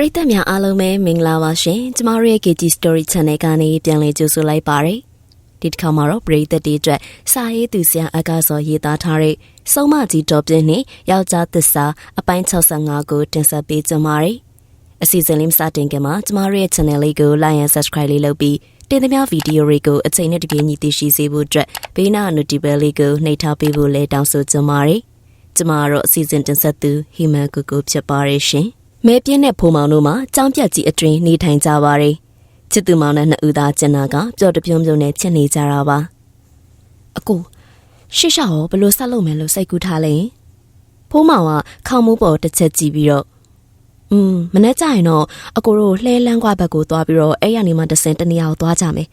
ပရိသတ်များအားလုံးပဲမင်္ဂလာပါရှင်ကျမတို့ရဲ့ KG Story Channel ကနေပြန်လည်ကြိုဆိုလိုက်ပါရစေဒီတစ်ခါမှာတော့ပရိသတ်တွေအတွက်စာရေးသူဆရာအကားစောရေးသားထားတဲ့စုံမကြီးတော်ပြင်းနဲ့ယောက်ျားသစ္စာအပိုင်း65ကိုတင်ဆက်ပေးကြပါရစေအစီအစဉ်လေးမစတင်ခင်မှာကျမတို့ရဲ့ channel လေးကို like and subscribe လေးလုပ်ပြီးတင်သမျှဗီဒီယိုတွေကိုအချိန်နဲ့တပြေးညီသိရှိစေဖို့အတွက်ဘေးနား notification လေးကိုနှိပ်ထားပေးဖို့လည်းတောင်းဆိုကြပါရစေကျမတို့အစီအစဉ်တင်ဆက်သူဟီမန်ကိုကိုဖြစ်ပါရရှင် မဲပြင်းတဲ့ဖိုးမောင်တို့မှာကြောင်းပြက်ကြီးအတွင်နေထိုင်ကြပါတယ်ချစ်သူမောင်နဲ့နှစ်ဦးသားကျင်နာကပျော်တပြုံးပြုံးနဲ့ချစ်နေကြတာပါအကူရှေ့ရှောက်ရောဘလို့ဆက်လုပ်မယ်လို့စိတ်ကူးထားလဲဖိုးမောင်ကခေါင်းမိုးပေါ်တစ်ချက်ကြည့်ပြီးတော့อืมမနေ့ကျရင်တော့အကိုတို့လှဲလန်းကွာဘက်ကိုသွားပြီးတော့အဲ့ရနေမှတစင်တနေရာကိုသွားကြမယ်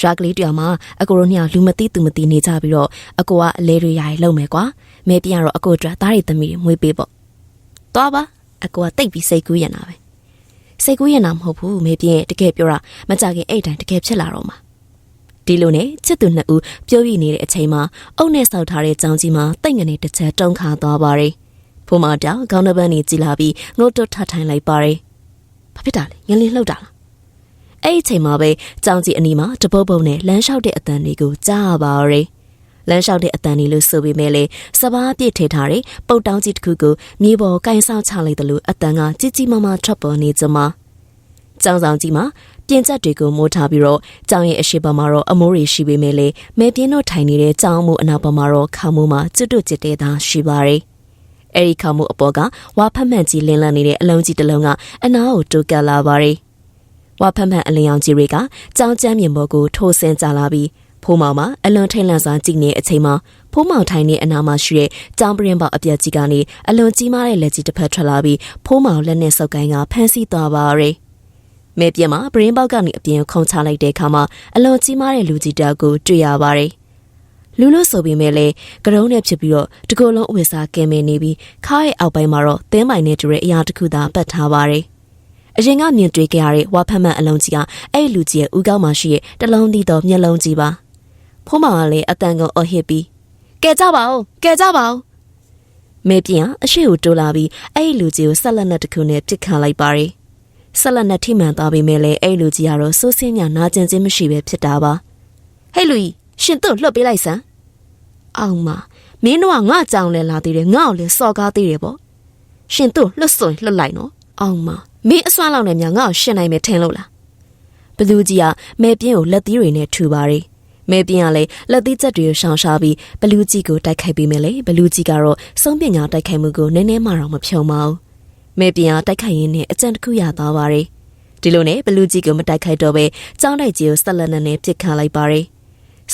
ရွာကလေးတယောက်မှာအကိုတို့နှစ်ယောက်လူမသိသူမသိနေကြပြီးတော့အကိုကအလဲတွေရိုင်လုံမယ်ကွာမဲပြန်ကတော့အကိုအတွက်သားရီသမီးတွေမွေးပေးပေါ့သွားပါ အကိုကတိတ်ပြီးစိတ်ကူးရနာပဲစိတ်ကူးရနာမဟုတ်ဘူးမေပြင်းတကယ်ပြောတာမကြခင်အဲ့တိုင်းတကယ်ဖြစ်လာတော့မှာဒီလိုနဲ့ချစ်သူနှစ်ဦးပြောပြနေတဲ့အချိန်မှာအုပ်နဲ့ဆောက်ထားတဲ့ကြောင်ကြီးမှာတိတ်ငနေတစ်ချက်တုံးခါသွားပါတယ်ဖိုးမတောင်ခေါင်းတစ်ပန်းနေကြည့်လာပြီးငုတ်တုတ်ထထိုင်လိုက်ပါတယ်ဘာဖြစ်တာလဲငလင်းလှုပ်တာလားအဲ့ဒီအချိန်မှာပဲကြောင်ကြီးအနီးမှာတပုတ်ပုတ်နဲ့လမ်းလျှောက်တဲ့အတန်တွေကိုကြားရပါရယ် လမ်းလျှောက်တဲ့အတန်လေးလို့ဆိုပေမဲ့လေစပားပြစ်ထည့်ထားတဲ့ပုတ်တောင်းကြီးတစ်ခုကိုမြေပေါ်ကင်ဆောင်ချလိုက်တယ်လို့အတန်ကကြီးကြီးမားမားထွက်ပေါ်နေကြမှာကျောင်းဆောင်ကြီးမှာပြင်ချက်တွေကိုမိုးထားပြီးတော့ကျောင်းရဲ့အရှိပေါ်မှာတော့အမိုးတွေရှိပေမဲ့လေမဲပြင်းတို့ထိုင်နေတဲ့ကျောင်းမှုအနောက်ပေါ်မှာတော့ခေါမိုးမှာကျွတ်တွတ်ကျတဲ့သားရှိပါတယ်အဲ့ဒီခေါမိုးအပေါ်ကဝါဖက်မှန်ကြီးလင်းလန့်နေတဲ့အလုံးကြီးတစ်လုံးကအနားကိုတိုးကပ်လာပါတယ်ဝါဖက်မှန်အလင်းအောင်ကြီးတွေကကြောင်းကျမ်းမြင်ပေါ်ကိုထိုးဆင်းကြလာပြီး ဖိုးမောင်မှာအလွန်ထိတ်လန့်စွာကြည့်နေအချိန်မှာဖိုးမောင်ထိုင်နေအနာမှာရှိတဲ့ကြောင်ပရင်ပေါအပြက်ကြီးကနေအလွန်ကြီးမားတဲ့လက်ကြီးတစ်ဖက်ထွက်လာပြီးဖိုးမောင်လက်နဲ့ဆုပ်ကိုင်းကဖမ်းဆီးသွားပါရယ်။မဲပြက်မှာပရင်ပေါကနေအပြင်ခုံချလိုက်တဲ့အခါမှာအလွန်ကြီးမားတဲ့လူကြီးတယောက်ကိုတွေ့ရပါရယ်။လူလို့ဆိုပေမဲ့လည်းကရုံးနဲ့ဖြစ်ပြီးတော့တကူလုံးအဝိစားကဲမဲနေပြီးခါးရဲ့အောက်ပိုင်းမှာတော့သင်းမိုင်နဲ့တူတဲ့အရာတစ်ခုသာပတ်ထားပါရယ်။အရင်ကမြင်တွေ့ကြရတဲ့ဝါဖက်မှန်အလုံးကြီးကအဲ့ဒီလူကြီးရဲ့ဥကောင်းမှရှိတဲ့တလုံးသီးသောမျက်လုံးကြီးပါ။ ဖိုးမောင်ကလည်းအတန်ကုန်အော်ဟစ်ပြီးကဲကြပါဦးကဲကြပါဦးမေပြန်အရှိကိုတိုးလာပြီးအဲ့ဒီလူကြီးကိုဆက်လက်နဲ့တစ်ခုနဲ့ပြစ်ခတ်လိုက်ပါရီဆက်လက်နဲ့ထိမှန်သွားပြီးမဲ့လေအဲ့ဒီလူကြီးကတော့စိုးစင်းညာနာကျင်ခြင်းမရှိပဲဖြစ်တာပါဟဲ့လူကြီးရှင်တို့လှုပ်ပေးလိုက်စမ်းအောင်မမင်းတို့ကငါကြောင်လဲလာသေးတယ်ငါ့ကိုလည်းစော်ကားသေးတယ်ပေါ့ရှင်တို့လှုပ်စွန်လှုပ်လိုက်နော်အောင်မမင်းအစွမ်းလောက်နဲ့များငါ့ကိုရှင်နိုင်မယ်ထင်လို့လားဘလူကြီးကမဲပြင်းကိုလက်သီးတွေနဲ့ထူပါရီ မဲပြင်းကလည်းလက်သေးချက်တွေကိုရှောင်ရှားပြီးဘလူးကြီးကိုတိုက်ခိုက်ပေးမယ်လေဘလူးကြီးကတော့စုံပညာတိုက်ခိုက်မှုကိုနည်းနည်းမှတော့မဖြုံပါဘူးမဲပြင်းကတိုက်ခိုက်ရင်းနဲ့အကြံတစ်ခုရသွားပါတယ်ဒီလိုနဲ့ဘလူးကြီးကိုမတိုက်ခိုက်တော့ပဲကျောင်းတိုက်ကြီးကိုဆက်လက်နဲ့ပြစ်ခတ်လိုက်ပါတယ်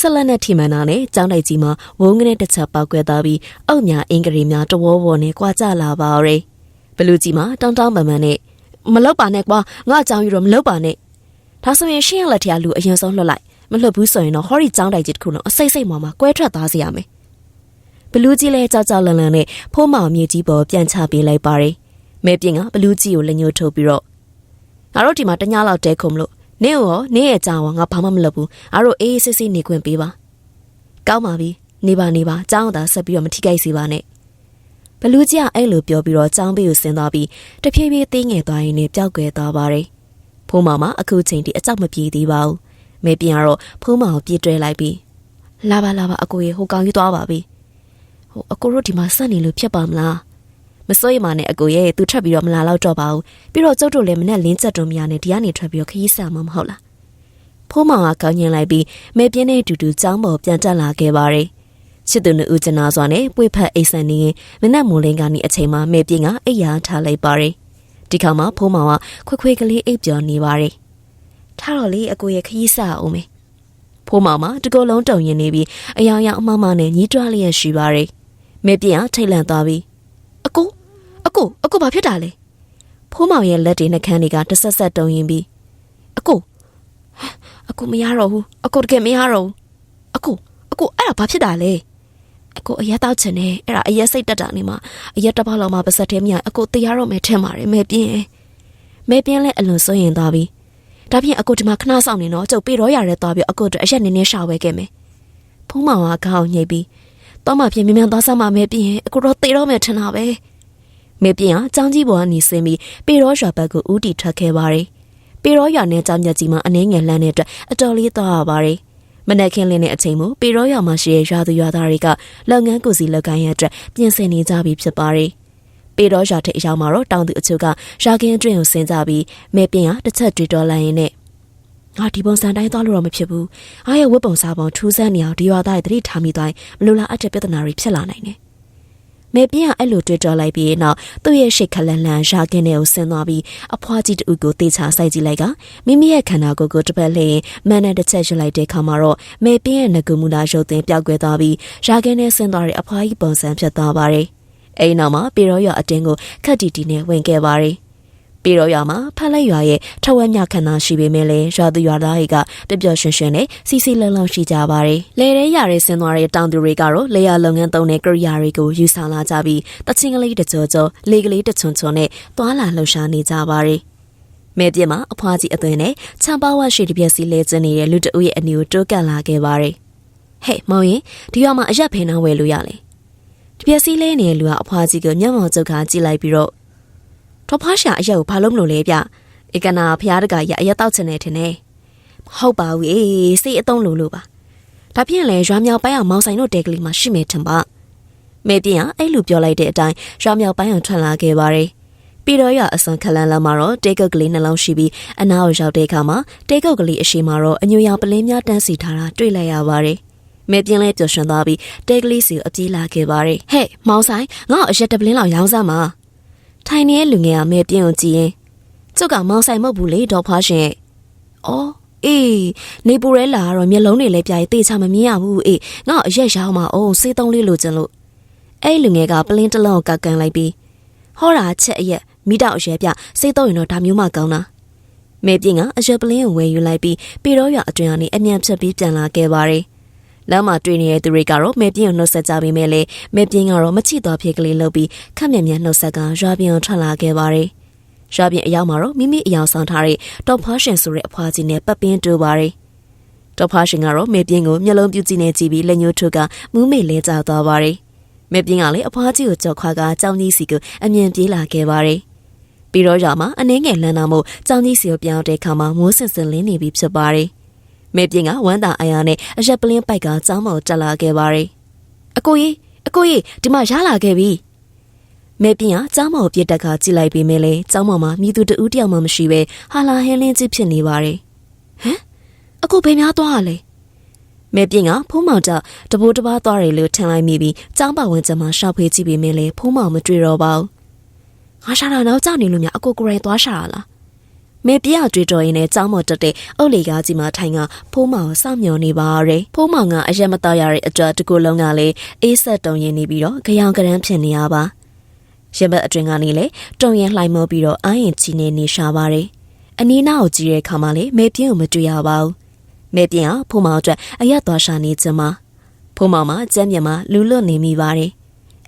ဆက်လက်နဲ့ထိမှန်တာနဲ့ကျောင်းတိုက်ကြီးမှာဝုန်းကနေတစ်ချက်ပောက်ကွဲသွားပြီးအုတ်များအင်္ဂရီများတဝေါဝေါနဲ့ကြွားကြလာပါရယ်ဘလူးကြီးမှာတောင်းတောင်းပန်ပန်နဲ့မလောက်ပါနဲ့ကွာငါအကြောင်းယူတော့မလောက်ပါနဲ့ ဒါဆိုရင်ရှင်းရလက်ထရလူအရင်ဆုံးလွတ်လိုက်မလွတ်ဘူးဆိုရင်တော့ဟောရီចောင်းတိုက်ကြီးတစ်ခုတော့အစိတ်စိတ်မှမှကွဲထွက်သွားစေရမယ်ဘလူးကြီးလဲကြောက်ကြောက်လန့်လန့်နဲ့ဖိုးမောင်မြေကြီးပေါ်ပြန်ချပေးလိုက်ပါတယ်မဲပြင်းကဘလူးကြီးကိုလက်ညှိုးထုတ်ပြီးတော့ငါတို့ဒီမှာတညလောက်တဲခုံမလို့နင်းရောနင်းရဲ့ကြောင်ကငါဘာမှမလုပ်ဘူးငါတို့အေးအေးဆေးဆေးနေခွင့်ပေးပါကောင်းပါပြီနေပါနေပါကြောင်းသာဆက်ပြီးတော့မထိခိုက်စေပါနဲ့ဘလူးကြီးကအဲ့လိုပြောပြီးတော့ကြောင်းပေးကိုဆင်းသွားပြီးတဖြည်းဖြည်းသေးငယ်သွားရင်းနဲ့ပျောက်ကွယ်သွားပါတယ် ဖိုးမောင်မအခုချိန်ထိအကြောက်မပြေသေးပါဘူးမဲပြင်းကတော့ဖုံးမောင်ကိုပြေးတွဲလိုက်ပြီးလာပါလာပါအကိုရေဟိုကောင်ကြီးသွားပါပြီဟိုအကိုတို့ဒီမှာစက်နေလို့ဖြစ်ပါမလားမစိုးရိမ်ပါနဲ့အကိုရဲ့သူထွက်ပြီးတော့မလာတော့တော့ပါဘူးပြီးတော့ကျုပ်တို့လည်းမနဲ့လင်းချက်တုံမရနဲ့ဒီကနေထွက်ပြီးတော့ခရီးဆန်မှာမဟုတ်လားဖိုးမောင်ကကောင်းညင်လိုက်ပြီးမဲပြင်းနဲ့တူတူចောင်းပေါ်ပြန်တက်လာခဲ့ပါတယ်ချစ်သူနှစ်ဦးကျနာစွာနဲ့ပွေဖက်အိတ်ဆန်နေရင်မနက်မိုးလင်းကနေအချိန်မှမဲပြင်းကအိတ်ရာထားလိုက်ပါတယ် ဒီခါမှဖိုးမောင်ကခွေခွေကလေးအိပ်ပျော်နေပါတယ်ထားတော့လေအကိုရဲ့ခရီးစားအောင်မယ်ဖိုးမောင်မတကောလုံးတုံရင်နေပြီးအယောင်ယောင်အမမနဲ့ညီးတွားလျက်ရှိပါရဲ့မဲပြင်းအားထိတ်လန့်သွားပြီးအကိုအကိုအကိုဘာဖြစ်တာလဲဖိုးမောင်ရဲ့လက်တွေနှကန်းတွေကတဆက်ဆက်တုံရင်ပြီးအကိုအကိုမရတော့ဘူးအကိုတကယ်မရတော့ဘူးအကိုအကိုအဲ့ဒါဘာဖြစ်တာလဲအ ကိုအရက်တောက်ချင်တယ်အဲ့ဒါအရက်စိတ်တက်တာနေမှာအရက်တစ်ပေါက်လောက်မှပါစက်ထဲမြအကိုတရားတော့မယ်ထင်ပါတယ်မဲပြင်းမဲပြင်းလဲအလွန်စွန့်ရင်သွားပြီဒါဖြင့်အကိုဒီမှာခဏဆောင်နေတော့ကျုပ်ပေတော့ရရဲသွားပြီးအကိုတို့အရက်နည်းနည်းရှာဝဲခဲ့မယ်ဖုံးမောင်ကခေါင်းညိပ်ပြီးတော့မှဖြင့်မြန်မြန်သွားစမ်းမှမဲပြင်းအကိုတော့သေတော့မယ်ထင်တာပဲမဲပြင်းကចောင်းကြီးပေါ်ကနေဆင်းပြီးပေတော့ရွာဘက်ကိုဦးတီထွက်ခဲ့ပါတယ်ပေတော့ရွာနဲ့ចောင်းမြတ်ကြီးမှာအနှဲငယ်လှမ်းတဲ့အတွက်အတော်လေးသွားရပါတယ် မနက်ခင်းလင်းတဲ့အချိန်မှာပေရောရွာမှာရှိတဲ့ရွာသူရွာသားတွေကလုပ်ငန်းကိုစီလုပ်ကိုင်းရတဲ့ပြင်ဆင်နေကြပြီဖြစ်ပါတယ်ပေတော့ရွာထိပ်အရောက်မှာတော့တောင်သူအချို့ကရာခင်းအတွင်းကိုဆင်းကြပြီးမဲပြင်းဟာတစ်ချက်တွေ့တော်လိုက်ရင်နဲ့ငါဒီပုံစံတိုင်းသွားလို့တော့မဖြစ်ဘူး။အားရဝတ်ပုံစားပုံထူးဆန်းနေအောင်ဒီရွာသားတွေတတိထားမိတိုင်းမလိုလားအပ်တဲ့ပြဿနာတွေဖြစ်လာနိုင်တယ်။ မဲပြင်းကအဲ့လိုတွေ့တော်လိုက်ပြီးနောက်သူ့ရဲ့ရှိတ်ခလန်လန်ရာခင်းထဲကိုဆင်းသွားပြီးအဖွားကြီးတူကိုတေချာစိုက်ကြည့်လိုက်ကမိမိရဲ့ခန္ဓာကိုယ်ကိုတစ်ပတ်လှည့်မန်နဲ့တစ်ချက်ရွလိုက်တဲ့ခါမှာတော့မဲပြင်းရဲ့ငကူမူနာရုပ်သွင်းပြောက်ကွယ်သွားပြီးရာခင်းထဲဆင်းသွားတဲ့အဖွားကြီးပုံစံဖြစ်သွားပါတယ်။အဲ့နောက်မှာပေရောရအတင်းကိုခက်တီတီနဲ့ဝင်ခဲ့ပါတယ် ပြီးတော့ရွာမှာဖက်လက်ရွာရဲ့ထဝက်မြခန္ဓာရှိပေမဲ့လည်းရွာသူရွာသားတွေကပျော်ပျော်ရွှင်ရွှင်နဲ့စီစီလုံလုံရှိကြပါတယ်။လေရဲရရဲဆင်းသွားတဲ့တောင်သူတွေကတော့လေယာလုပ်ငန်းသုံးတဲ့ကရိယာတွေကိုယူဆောင်လာကြပြီးတချင်းကလေးတကြောကြောလေကလေးတချွန်ချွန်နဲ့သွာလာလှုပ်ရှားနေကြပါတယ်။မဲပြစ်မှာအဖွားကြီးအသွင်နဲ့ချမ်းပါဝါရှိတပြက်စီလဲကျင်းနေတဲ့လူတအုပ်ရဲ့အနီကိုတိုးကပ်လာခဲ့ပါတယ်။ဟဲ့မောင်ရင်ဒီရွာမှာအရက်ဖင်နှောင်းဝယ်လို့ရလေ။တပြက်စီလဲနေတဲ့လူကအဖွားကြီးကမျက်မှောင်ကျုပ်ကကြည့်လိုက်ပြီးတော့ ထောဖားရှာအရက်ကိုဘာလို့မလို့လဲဗျဧကနာဖျားတကရအရက်တောက်ချင်တယ်ထင်တယ်ဟုတ်ပါဘူးအေးစိတ်အတုံးလို့လို့ပါဒါဖြင့်လေရွာမြောက်ပိုင်းအောင်မောင်ဆိုင်တို့တဲကလေးမှာရှိမယ်ထင်ပါမေပြင်းကအဲ့လိုပြောလိုက်တဲ့အတိုင်းရွာမြောက်ပိုင်းအောင်ထွက်လာခဲ့ပါတယ်ပြီးတော့ရအစွန်ခလန်လမ်းမှာတော့တေကုတ်ကလေးနှလုံးရှိပြီးအနားကိုရောက်တဲ့အခါမှာတေကုတ်ကလေးအရှိမှာတော့အညူရောင်ပလင်းများတန်းစီထားတာတွေ့လိုက်ရပါတယ်မေပြင်းလေးပျော်ရွှင်သွားပြီးတဲကလေးစီကိုအပြေးလာခဲ့ပါတယ်ဟဲ့မောင်ဆိုင်ငါ့အရက်တပလင်းလောက်ရောင်းစမ်းပါ ထိုင်နေတဲ့လူငယ်ကမဲပြင်းကိုကြည့်ရင်ကျုပ်ကမောင်ဆိုင်မဟုတ်ဘူးလေဒေါ်ဖွားရှင်။အော်အေးနေပူရဲလာတော့မျက်လုံးတွေလည်းပြားတေးချမမြင်ရဘူးအေးငါ့အရက်ရောင်းမအောင်စေးသုံးလေးလိုချင်လို့အဲ့လူငယ်ကပလင်းတလုံးကိုကကန်လိုက်ပြီးဟောတာချက်အရက်မိတော့အရက်ပြစေးသုံးရင်တော့ဒါမျိုးမှကောင်းတာမဲပြင်းကအရက်ပလင်းကိုဝယ်ယူလိုက်ပြီးပေတော့ရအတွင်ကနေအမြန်ဖြတ်ပြီးပြန်လာခဲ့ပါတယ် လမ်းမှာတွေ့နေတဲ့သူတွေကတော့မဲပြင်းကိုနှုတ်ဆက်ကြပြီးမဲ့လေမဲပြင်းကတော့မချိတော့ဖြစ်ကလေးလုပ်ပြီးခက်မြက်မြက်နှုတ်ဆက်ကရွာပြင်းကိုထွက်လာခဲ့ပါတယ်။ရွာပြင်းအရောက်မှာတော့မိမိအယောင်ဆောင်ထားတဲ့တော့ဖားရှင်ဆိုတဲ့အဖွားကြီးနဲ့ပတ်ပင်းတူပါတယ်။တော့ဖားရှင်ကတော့မဲပြင်းကိုမျက်လုံးပြူးကြည့်နေကြည့်ပြီးလက်ညှိုးထိုးကမူးမေလဲကျသွားပါတယ်။မဲပြင်းကလည်းအဖွားကြီးကိုကြောက်ခွာကကြောင်ကြီးစီကိုအမြင်ပြေးလာခဲ့ပါတယ်။ပြီးတော့ရွာမှာအနှင်းငယ်လန်းနာမှုကြောင်ကြီးစီကိုပြောင်းတဲ့ခါမှာမိုးစင်စင်လင်းနေပြီဖြစ်ပါတယ်။ မေပြင်းကဝမ်းသာအားရနဲ့အရက်ပလင်းပိုက်ကကျောင်းမော်တက်လာခဲ့ပါတယ်။အကိုကြီးအကိုကြီးဒီမှာရလာခဲ့ပြီ။မေပြင်းကကျောင်းမော်ပြစ်တက်ကကြည့်လိုက်ပြီးမဲလေကျောင်းမော်မှာမြည်သူတဦးတယောက်မှမရှိပဲဟာလာဟင်းလင်းကြီးဖြစ်နေပါတယ်။ဟမ်အကိုဘယ်များသွားရလဲ။မေပြင်းကဖုံးမောင်ကြောင့်တဘိုးတပားသွားတယ်လို့ထင်လိုက်မိပြီးကျောင်းပါဝင်ကျမှာရှောက်ဖေးကြည့်ပြီးမဲလေဖုံးမောင်မတွေ့တော့ပါဘူး။ငါရှာတာတော့ကြောက်နေလို့များအကိုကိုယ်တိုင်သွားရှာလား မေပြတွေ့တော်ရင်လည်းကြောင်းမော်တက်တဲ့အုတ်လေကားကြီးမှာထိုင်ကဖိုးမောင်စောင့်မျှော်နေပါရယ်ဖိုးမောင်ကအရက်မတော်ရတဲ့အတွက်တကူလုံးကလည်းအေးဆက်တုံရင်နေပြီးတော့ကြောင်ကရမ်းဖြစ်နေရပါရင်ဘက်အတွင်ကနေလေတုံရင်လှိုင်မောပြီးတော့အာရင်ချီနေနေရှာပါရယ်အနီးနားကိုကြည့်တဲ့အခါမှာလေမေပြင်းကိုမတွေ့ရပါဘူးမေပြင်းကဖိုးမောင်အတွက်အရက်သွားရှာနေချင်မှာဖိုးမောင်မှာကြမ်းမြမှာလူလွတ်နေမိပါတယ်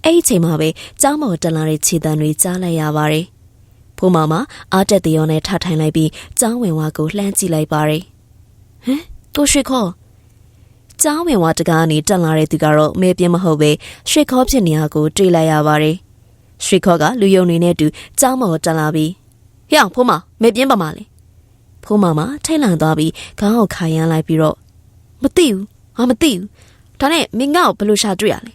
အဲ့ဒီချိန်မှာပဲကြောင်းမော်တလာတဲ့ခြေတံတွေကြားလိုက်ရပါတယ် ဖိုးမမအားတက်တရောနဲ့ထထိုင်လိုက်ပြီးကျောင်းဝင်ဝါကိုလှမ်းကြည့်လိုက်ပါတယ်ဟမ်သူရွှေခေါ်ကျောင်းဝင်ဝါတကားကနေတက်လာတဲ့သူကတော့မဲပြင်းမဟုတ်ပဲရွှေခေါ်ဖြစ်နေရကိုတွေးလိုက်ရပါတယ်ရွှေခေါ်ကလူယုံနေနဲ့တူကျောင်းမော်တက်လာပြီးဟေ့အောင်ဖိုးမမဲပြင်းပါမလဲဖိုးမမထိတ်လန့်သွားပြီးခေါင်းကိုခါရမ်းလိုက်ပြီးတော့မသိဘူးငါမသိဘူးဒါနဲ့မင်းငါ့ကိုဘယ်လိုရှာတွေ့ရလဲ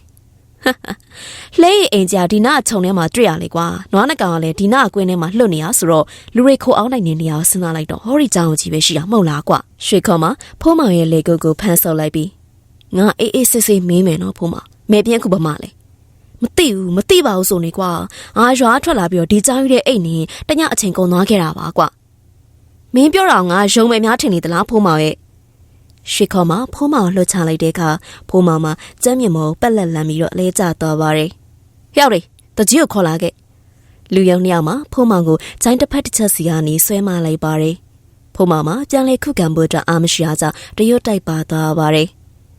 လှဲအိမ်ကြီးဒီနာခြုံထဲမှာတွေ့ရလေကွာနွားနှကောင်ကလည်းဒီနာကွင်းထဲမှာလွတ်နေရဆိုတော့လူတွေခိုအောင်နိုင်နေနေအောင်စဉ်းစားလိုက်တော့ဟောဒီကြောင်ကြီးပဲရှိတာမဟုတ်လားကွာရွှေခေါ်မှာဖိုးမောင်ရဲ့လေကုတ်ကိုဖမ်းဆုပ်လိုက်ပြီးငါအေးအေးဆေးဆေးမေးမယ်နော်ဖိုးမောင်မဲပြင်းခုပမာလဲမသိဘူးမသိပါဘူးဆိုနေကွာငါရွာထွက်လာပြီးတော့ဒီကြောင်ကြီးတဲ့အိတ်နေတညအချိန်ကုန်သွားခဲ့တာပါကွာမင်းပြောတာငါရုံမယ်များထင်နေသလားဖိုးမောင်ရဲ့ ရှီခေါ်မှာဖိုးမောင်လှုပ်ချလိုက်တဲ့အခါဖိုးမောင်မှာကျမ်းမြင်မောပက်လက်လန်ပြီးတော့လဲကျသွားပါတယ်။ရောက်လေတကြီးကိုခေါ်လာခဲ့။လူယုံနှစ်ယောက်မှာဖိုးမောင်ကိုဂျိုင်းတစ်ဖက်တစ်ချက်စီကနေဆွဲမလိုက်ပါတယ်။ဖိုးမောင်မှာပြန်လဲခုခံဖို့အတွက်အာမရှိအားကြောင့်တရွတ်တိုက်ပါသွားပါတယ်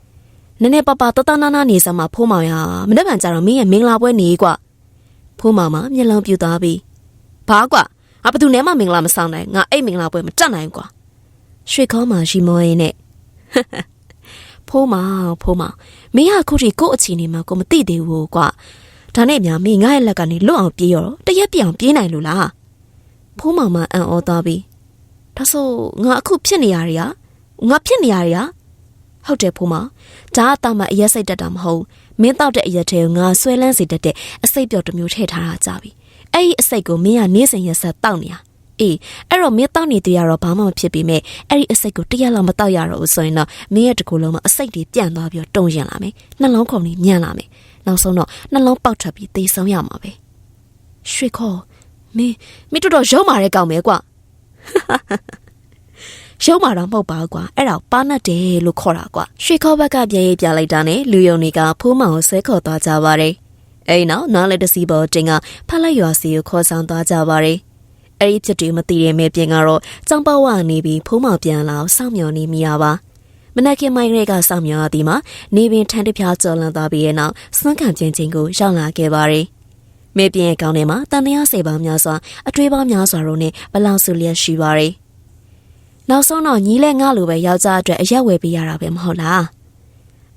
။နည်းနည်းပပတတနာနာနေစမှာဖိုးမောင်ရမနေ့ကကြတော့မင်းရဲ့မင်္ဂလာပွဲနေကွာ။ဖိုးမောင်မှာမျက်လုံးပြူသွားပြီးဘာကွာငါဘသူနဲ့မှမင်္ဂလာမဆောင်နိုင်ငါအဲ့မင်္ဂလာပွဲမတက်နိုင်ကွာ။ရွှေခေါမှာရီမောရင်းနဲ့ ဖိုးမဖိုးမမင်းကခုထိကို့အချီနေမှာကိုမသိသေးဘူးကွာဒါနဲ့များမင်းငါ့ရဲ့လက်ကနေလွတ်အောင်ပြေးရောတရက်ပြအောင်ပြေးနိုင်လို့လားဖိုးမောင်မအံ့ဩသွားပြီးဒါဆိုငါအခုဖြစ်နေရရငါဖြစ်နေရရဟုတ်တယ်ဖိုးမောင်ဒါအသားမအရက်စိတ်တက်တာမဟုတ်မင်းတောက်တဲ့အရက်ထဲကိုငါဆွဲလန်းစေတတ်တဲ့အစိတ်ပြော့တစ်မျိုးထည့်ထားတာကြပြီအဲ့ဒီအစိတ်ကိုမင်းကနေ့စဉ်ရက်ဆက်တောက်နေရ အေးအဲ့တော့မင်းတောက်နေသေးရတော့ဘာမှမဖြစ်ပေမဲ့အဲ့ဒီအစိတ်ကိုတရက်လောက်မတောက်ရတော့ဘူးဆိုရင်တော့မင်းရဲ့တကူလုံးမှာအစိတ်တွေပြန့်သွားပြီးတော့တုံရင်လာမယ်နှလုံးခုန်တွေညံ့လာမယ်နောက်ဆုံးတော့နှလုံးပေါက်ထွက်ပြီးသေဆုံးရမှာပဲရွှေခေါ်မင်းမင်းတော်တော်ရုံးမာတဲ့ကောင်ပဲကွာရုံးမာတော့မဟုတ်ပါဘူးကွာအဲ့ဒါပါနတ်တယ်လို့ခေါ်တာကွာရွှေခေါ်ဘက်ကပြန်ရေးပြလိုက်တာနဲ့လူယုံတွေကဖိုးမောင်ကိုဆွဲခေါ်သွားကြပါတယ်အဲ့နောက်နားလက်တစီပေါ်တင်ကဖက်လိုက်ရွာစီကိုခေါ်ဆောင်သွားကြပါတယ် အဲ့ဒီဖြစ်တွေမသိတဲ့မဲပြင်ကတော့ကြောင်ပေါဝနေပြီးဖိုးမောင်ပြန်လာအောင်စောင့်မျှော်နေမိရပါမနက်ခင်းမိုင်းရဲကစောင့်မျှော်ရသည်မှာနေပင်ထန်တပြားကျော်လန်းသွားပြီးတဲ့နောက်စွန့်ခံပြင်းချင်းကိုရောက်လာခဲ့ပါတယ်မဲပြင်ရဲ့ကောင်းထဲမှာတန်တရားစေပေါင်းများစွာအထွေးပေါင်းများစွာတို့နဲ့ဘလောက်ဆူလျက်ရှိပါတယ်နောက်ဆုံးတော့ညီးလဲငါလိုပဲယောက်ျားအတွက်အရက်ဝယ်ပေးရတာပဲမဟုတ်လား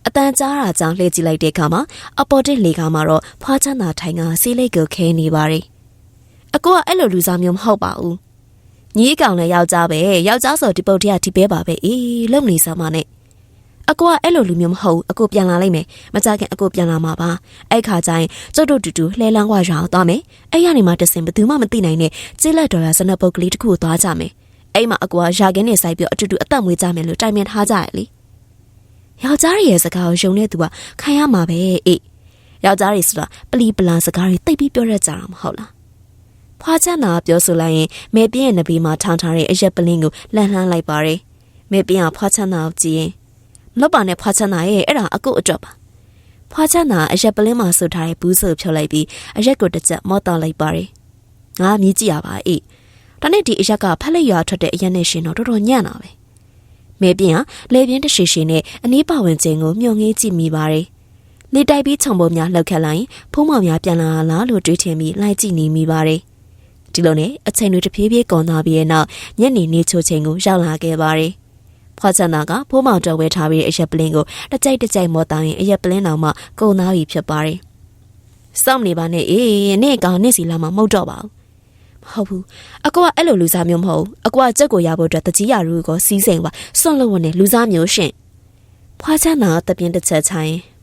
အတန်ကြားတာကြောင့်လှည့်ကြည့်လိုက်တဲ့အခါမှာအပေါ်တစ်လေကားမှာတော့ဖွားချမ်းသာထိုင်ကစီးလိတ်ကိုခဲနေပါတယ် အကိုကအဲ့လိုလူစားမျိုးမဟုတ်ပါဘူးညီးကောင်လည်းယောက်ျားပဲယောက်ျားဆိုဒီပုတ်တရဒီပဲပါပဲအေးလုံနေစမ်းမနဲ့အကိုကအဲ့လိုလူမျိုးမဟုတ်အကိုပြန်လာလိုက်မယ်မကြခင်အကိုပြန်လာမှာပါအဲ့ခါကျရင်ကျုပ်တို့တူတူလှဲလန်းကွာရအောင်သွားမယ်အဲ့ရနေမှာတစင်ဘယ်သူမှမသိနိုင်နဲ့ကျေးလက်တော်ရဇနပုတ်ကလေးတစ်ခုကိုသွားကြမယ်အဲ့မှာအကိုကရာခင်းနေဆိုင်ပြီးအတူတူအသက်မွေးကြမယ်လို့တိုင်ပင်ထားကြရလေယောက်ျားရဲ့စကားကိုယုံတဲ့သူကခံရမှာပဲအေးယောက်ျားတွေဆိုတာပလီပလာစကားတွေတိတ်ပြီးပြောရကြတာမဟုတ်လား ဖွာချန်နာပြောဆိုလိုက်ရင်မေပြင်းရဲ့နဘေးမှာထောင်ထားတဲ့အရက်ပလင်းကိုလှန်လှမ်းလိုက်ပါတယ်မေပြင်းကဖွာချန်နာကိုကြည့်ရင်လော့ပါနဲ့ဖွာချန်နာရဲ့အဲ့ဒါအကုတ်အတွက်ပါဖွာချန်နာအရက်ပလင်းမှာဆူထားတဲ့ဘူးဆိုဖြုတ်လိုက်ပြီးအရက်ကိုတစ်ချက်မော့တောက်လိုက်ပါတယ်ငါမြည်ကြည့်ရပါအေးဒါနဲ့ဒီအရက်ကဖက်လက်ရွာထွက်တဲ့အရက်နဲ့ရှင်တော့တော်တော်ညံ့တာပဲမဲပြင်းကလေပြင်းတရှိရှိနဲ့အနီးပါဝင်ခြင်းကိုမျှော်ငေးကြည့်မိပါတယ်လေတိုက်ပြီးခြုံပုံများလှုပ်ခတ်လိုက်ဖုံးမောင်များပြန်လာလားလို့တွေးထင်ပြီးလိုက်ကြည့်နေမိပါတယ် ဒီလိုနဲ့အချိန်တွေတဖြည်းဖြည်းကုန်သွားပြီးတဲ့နောက်ညနေနေချိုချိန်ကိုရောက်လာခဲ့ပါတယ်ဖွာချန်နာကဖိုးမောင်တော်ဝဲထားပြီးအရက်ပလင်းကိုတစ်ကြိုက်တစ်ကြိုက်မော်တောင်းရင်အရက်ပလင်းတော်မှကုန်သားပြီဖြစ်ပါတယ်စောင့်နေပါနဲ့အေးနေ့ကောင်နေ့စီလာမှမဟုတ်တော့ပါဘူးမဟုတ်ဘူးအကွာအဲ့လိုလူစားမျိုးမဟုတ်ဘူးအကွာကြက်ကိုရဖို့အတွက်တကြီးရရူကိုစီးစိမ်ပါစွန့်လို့ဝင်နေလူစားမျိုးရှင်ဖွာချမ်းနာတပြင်းတစ်ချက်ချိုင်းဟမ်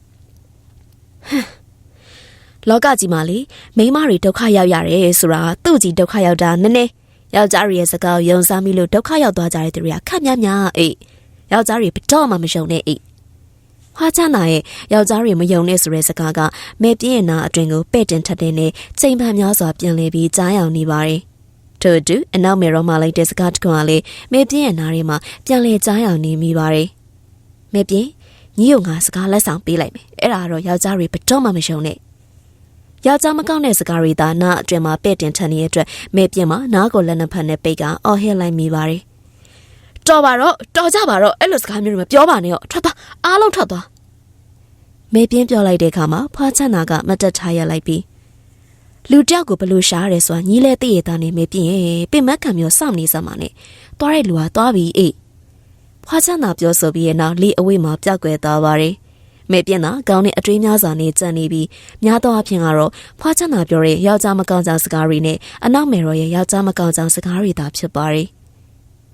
လောကကြီးမှာလေမိန်းမတွေဒုက္ခရောက်ရတယ်ဆိုတာသူ့ကြီးဒုက္ခရောက်တာနည်းနည်းယောက်ျားတွေရဲ့စကားကိုယုံစားမိလို့ဒုက္ခရောက်သွားကြတဲ့သူတွေကခက်များများအေးယောက်ျားတွေဘတော့မှမယုံနဲ့အေးဟွာချမ်းသာရဲ့ယောက်ျားတွေမယုံနဲ့ဆိုတဲ့စကားကမဲပြင်းရဲ့နာအတွင်ကိုပဲ့တင်ထက်တဲ့နဲ့ချိန်ပန်များစွာပြန်လဲပြီးကြားရောက်နေပါတယ်။ထို့အတူအနောက်မေရောမှလိုက်တဲ့စကားတကွာလေးမဲပြင်းရဲ့နားထဲမှာပြန်လဲကြားရောက်နေမိပါတယ်။မဲပြင်းညီတို့ငါစကားလက်ဆောင်ပေးလိုက်မယ်။အဲ့ဒါတော့ယောက်ျားတွေဘတော့မှမယုံနဲ့။ ယောက်ျားမကောင်းတဲ့စကားတွေသာနားအတွင်မှာပဲ့တင်ထက်နေတဲ့အတွက်မဲပြင်းမှာနားကိုလက်နှစ်ဖက်နဲ့ပိတ်ကအော်ဟစ်လိုက်မိပါတယ်။တော်ပါတော့တော်ကြပါတော့အဲ့လိုစကားမျိုးတွေမပြောပါနဲ့တော့ထွက်သွားအားလုံးထွက်သွားမေပြင်းပြောလိုက်တဲ့အခါမှာဖွာချန်နာကမတ်တက်ထားရလိုက်ပြီးလူတယောက်ကိုဘလို့ရှားရဲဆိုတာညီလဲသိရတာနေမေပြင်းရဲ့ပင်မခံမျိုးစောင့်နေစမ်းပါနဲ့တွားတဲ့လူကတွားပြီးအေးဖွာချန်နာပြောဆိုပြီးရဲ့နောက်လေအဝေးမှာပျောက်ကွယ်သွားပါတယ် မေပြင်းကကောင်းတဲ့အတွေးများစွာနဲ့ကြံနေပြီးများသောအားဖြင့်ကတော့ဖွာချန်နာပြောတဲ့ယောက်ျားမကောင်းကြောင်စကားတွေနဲ့အနောက်မေရော်ရဲ့ယောက်ျားမကောင်းကြောင်စကားတွေသာဖြစ်ပါတယ်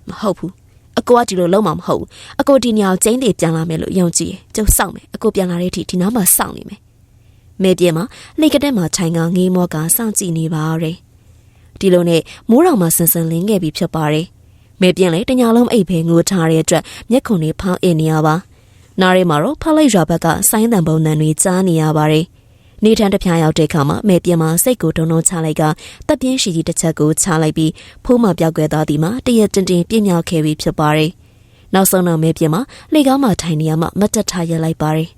မဟုတ်ဘူးအကိုကဒီလိုလုံးမှာမဟုတ်ဘူးအကိုဒီညောင်ကျင်းတွေပြန်လာမယ်လို့ယုံကြည်ကျုပ်စောင့်မယ်အကိုပြန်လာတဲ့အထိဒီနားမှာစောင့်နေမယ်မဲပြေမှာလေကတဲ့မှာထိုင်ကငေးမောကစောင့်ကြည့်နေပါရယ်ဒီလိုနဲ့မိုးတော်မှာဆန်ဆန်လင်းခဲ့ပြီးဖြစ်ပါတယ်မဲပြင်းလေတညာလုံးအိပ်ဖဲငိုထားတဲ့အတွက်မျက်ခုံတွေဖောင်းအင်နေရပါ နားရဲမှာတော့ဖလိုက်ရွာဘက်ကဆိုင်းတံပုံနှံတွေကြားနေရပါတယ်နေထန်တပြားရောက်တဲ့အခါမှာမဲပြင်းမှာစိတ်ကိုတုံတုံချလိုက်ကတပ်ပြင်းရှိကြီးတစ်ချက်ကိုချလိုက်ပြီးဖိုးမပြောက်ကွယ်သွားသည်မှာတရတင်တင်ပြင်းမြောက်ခဲ့ပြီးဖြစ်ပါတယ်။နောက်ဆုံးတော့မဲပြင်းမှာလေကားမှာထိုင်နေရမှမတ်တက်ထားရလိုက်ပါတယ်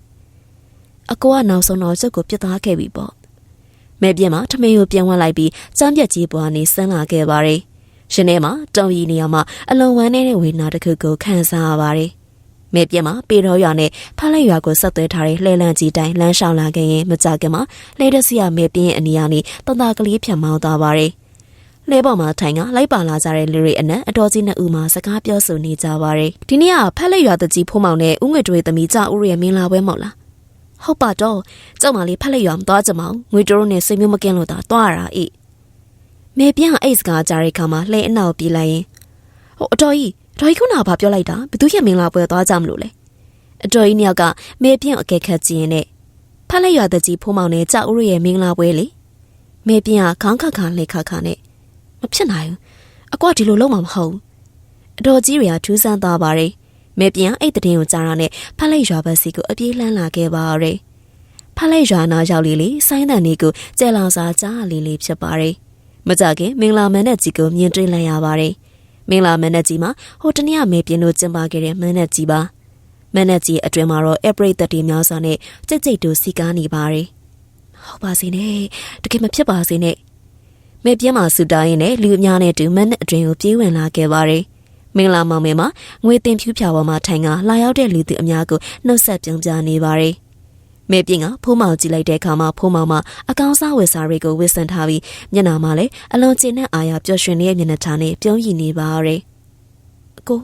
။အကိုကနောက်ဆုံးတော့စက်ကိုပြစ်သားခဲ့ပြီပေါ့။မဲပြင်းမှာထမင်းကိုပြန်ဝတ်လိုက်ပြီးစမ်းပြက်ကြီးပွားနေဆန်းလာခဲ့ပါတယ်။ရှင်ထဲမှာတုံရီနေရမှာအလွန်ဝမ်းနေတဲ့ဝေနာတစ်ခုကိုခံစားရပါတယ်။ မဲပြက်မှာပေတော်ရွာနဲ့ဖလိုက်ရွာကိုဆက်သွဲထားတဲ့လှဲလန့်ကြီးတိုင်းလမ်းလျှောက်လာခဲ့ရင်မကြခင်မှာလှဲတစီရမဲပြင်းရဲ့အနီးကနေတန်တာကလေးဖြတ်မောင်းသွားပါတယ်။လဲပေါ်မှာထိုင်ကလိုက်ပါလာကြတဲ့လူတွေအနက်အတော်ကြီးနှစ်ဦးမှစကားပြောဆိုနေကြပါတယ်။ဒီနေ့ကဖက်လက်ရွာတကြီးဖိုးမောင်နဲ့ဦးငွေတွေသမီးကြဦးရဲ့မင်းလာပွဲမဟုတ်လား။ဟဟုတ်ပါတော့ကျောက်မလေးဖက်လိုက်ရွာမသွားကြမအောင်ငွေတိုးနဲ့စိတ်မျိုးမကင်းလို့သာသွားရတာဤမေပြင်းအိတ်စကားကြားတဲ့ခါမှာလှဲအနောက်ပြေးလိုက်ရင်ဟိုအတော်ကြီး တော်ကြီးခုနကဘာပြောလိုက်တာဘသူရဲ့မင်္ဂလာပွဲသွားကြမလို့လဲအတော်ကြီးနှစ်ယောက်ကမေပြင်းအကဲခတ်ကြည့်ရင်နဲ့ဖက်လိုက်ရွာတဲ့ကြီးဖိုးမောင်နဲ့ကြောက်ဦးရဲ့မင်္ဂလာပွဲလေမေပြင်းကခေါင်းခါခါလှဲခါခါနဲ့မဖြစ်နိုင်ဘူးအကွာဒီလိုလုံးမမဟုတ်အတော်ကြီးတွေကထူးဆန်းသွားပါတယ်မေပြန်အဲ့တဲ့တင်ကိုကြားရတဲ့ဖက်လိုက်ရွာဘက်စီကိုအပြေးလှမ်းလာခဲ့ပါရယ်ဖက်လိုက်ရွာနာရောက်လေလေဆိုင်းတန်လေးကိုကြဲလောင်စာကြားလေးလေးဖြစ်ပါရယ်မကြခင်မင်္ဂလာမန်နဲ့ကြီးကိုမြင်တွေ့လိုက်ရပါရယ် မင်္ဂလာမန်နဲ့ကြီးမှာဟိုတနေ့ကမေပြင်းတို့ကျင်းပခဲ့တဲ့မန်နဲ့ကြီးပါမန်နဲ့ကြီးအတွင်မှာတော့အပရိသတ်တီများစွာနဲ့ကြိတ်ကြိတ်တူစီကားနေပါရယ်ဟုတ်ပါစေနဲ့တကယ်မဖြစ်ပါစေနဲ့မေပြင်းမှာဆူတားရင်လည်းလူအများနဲ့တူမန်နဲ့အတွင်ကိုပြေးဝင်လာခဲ့ပါရယ်မင်္ဂလာမောင်မဲမှာငွေတင်ဖြူဖြာပေါ်မှာထိုင်ကလာရောက်တဲ့လူသူအများကိုနှုတ်ဆက်ပြုံးပြနေပါတယ်။ မဲပြင်းကဖိုးမောင်ကြည့်လိုက်တဲ့အခါမှာဖိုးမောင်မှာအကောင်စားဝယ်စားတွေကိုဝစ်ဆန်ထားပြီးမျက်နှာမှာလည်းအလွန်ကျဉ်တဲ့အာရပျော်ရွှင်နေတဲ့မျက်နှာထားနဲ့ပြုံးရည်နေပါရယ်။အကို